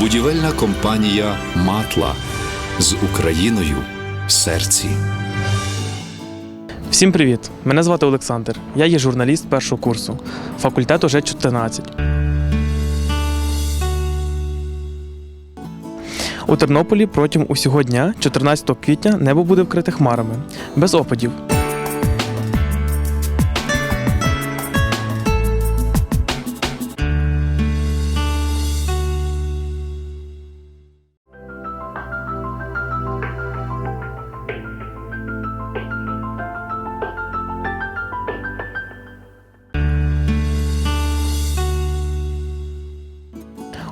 Будівельна компанія Матла з Україною в серці. Всім привіт! Мене звати Олександр. Я є журналіст першого курсу, факультет уже 14. У Тернополі протягом усього дня, 14 квітня, небо буде вкрите хмарами, без опадів.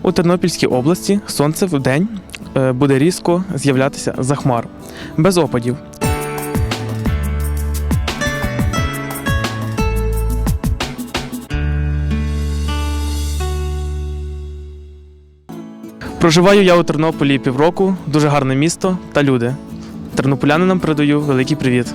У Тернопільській області сонце в день буде різко з'являтися за хмар, без опадів. Проживаю я у Тернополі півроку, дуже гарне місто та люди. Тернополянинам передаю великий привіт.